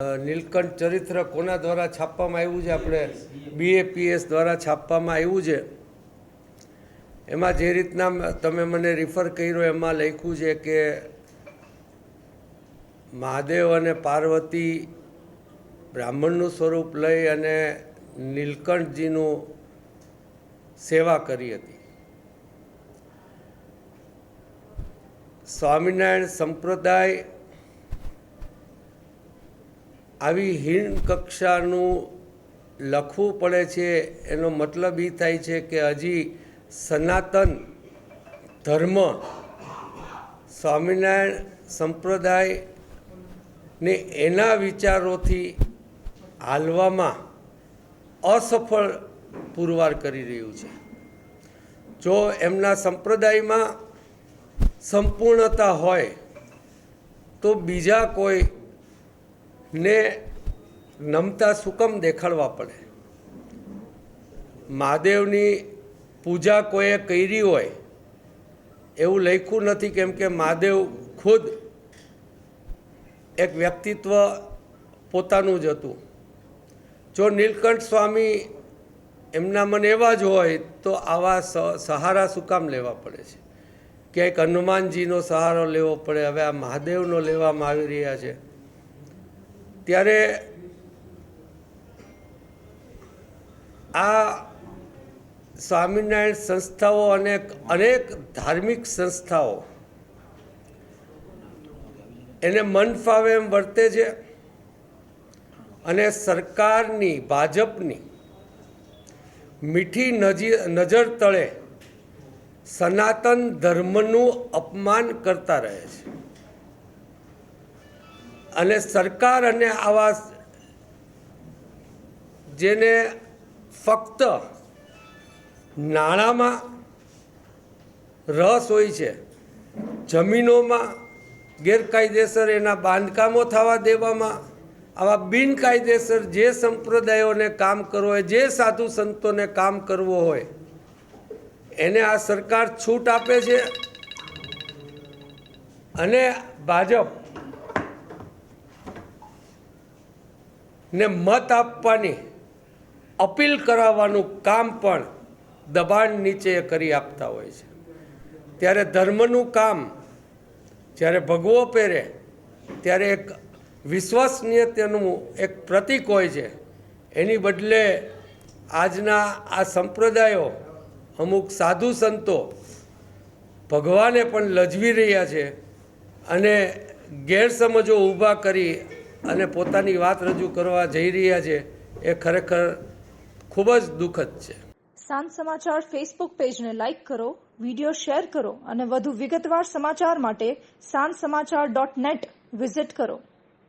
નીલકંઠ ચરિત્ર કોના દ્વારા છાપવામાં આવ્યું છે? આપણે બીએપીએસ દ્વારા છાપવામાં આવ્યું છે. એમાં જે રીતના તમે મને રિફર કર્યો, એમાં લખ્યું છે કે મહાદેવ અને પાર્વતી બ્રાહ્મણનું સ્વરૂપ લઈ અને નીલકંઠજીનું સેવા કરી હતી. સ્વામિનારાયણ સંપ્રદાય આવી હીણ કક્ષાનું લખવું પડે છે, એનો મતલબ એ થાય છે કે હજી સનાતન ધર્મ સ્વામિનારાયણ સંપ્રદાયને એના વિચારોથી હાલવામાં અસફળ પુરવાર કરી રહ્યું છે. જો એમના સંપ્રદાયમાં સંપૂર્ણતા હોય, તો બીજા કોઈ ને નમતા સુકમ દેખાડવા પડે. મહાદેવની પૂજા કોઈએ કરી હોય, એવું લખ્યું નથી કેમ કે મહાદેવ ખુદ એક વ્યક્તિત્વ પોતાનું જ હતું. જો નીલકંઠ સ્વામી એમના મન એવા જ હોય, તો આવા સહારા શું કામ લેવા પડે છે? ક્યાંક હનુમાનજીનો સહારો લેવો પડે, હવે આ મહાદેવનો લેવામાં આવી રહ્યા છે. ત્યારે આ સ્વામિનારાયણ સંસ્થાઓ અને અનેક ધાર્મિક સંસ્થાઓ એને મન ફાવે એમ વર્તે છે અને સરકારની, ભાજપની મીઠી નજી, નજર તળે સનાતન ધર્મનું અપમાન કરતા રહે છે. અને સરકાર અને આવા જેને ફક્ત નાણાંમાં રસ હોય છે, જમીનોમાં ગેરકાયદેસર એના બાંધકામો થવા દેવામાં, આવા બિનકાયદેસર જે સંપ્રદાયોને કામ કરવું હોય, જે સાધુ સંતોને કામ કરવો હોય, એને આ સરકાર છૂટ આપે છે. અને ભાજપ ને મત આપવાની, અપીલ કરાવવાનું કામ પણ દબાણ નીચે કરી આપતા હોય છે. ત્યારે ધર્મનું કામ જ્યારે ભગવો પહેરે, ત્યારે એક વિશ્વસનીયતાનું એક પ્રતીક હોય છે. એની બદલે આજના આ સંપ્રદાયો, અમુક સાધુ સંતો ભગવાને પણ લજવી રહ્યા છે અને ગેરસમજો ઊભા કરી અને પોતાની વાત રજૂ કરવા જઈ રહ્યા છે, એ ખરેખર ખૂબ જ દુઃખદ છે. સાંજ સમાચાર ફેસબુક પેજને લાઇક કરો વિડિયો શેર કરો અને વધુ વિગતવાર સમાચાર માટે સાંજ સમાચાર ડોટ નેટ વિઝિટ કરો.